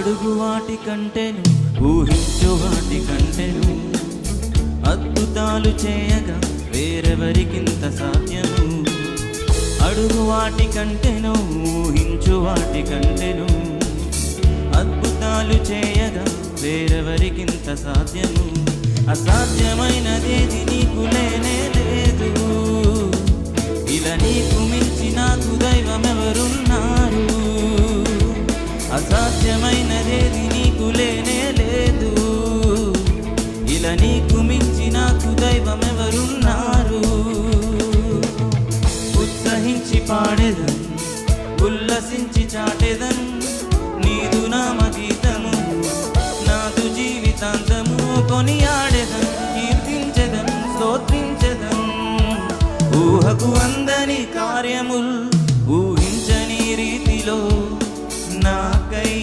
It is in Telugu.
అడుగు వాటి కంటేను ఊహించు వాటి కంటేను అద్భుతాలు చేయగా వేరెవరికింత సాధ్యము? అడుగు వాటి కంటేను ఊహించు వాటి కంటేను అద్భుతాలు చేయగా వేరెవరికింత సాధ్యము? అసాధ్యమైనదేది నీకు ఇక నీకు మించి నాకు దైవమెవరున్నారు? ఉత్సహించి పాడేదం ఉల్లసించి చాటెదం నీదు నామ గీతము నాదు జీవితాంతము కొనియాడేదం కీర్తించదం స్తోత్రించదం. ఊహకు అందని కార్యముల్ ఊహించని రీతిలో నాకై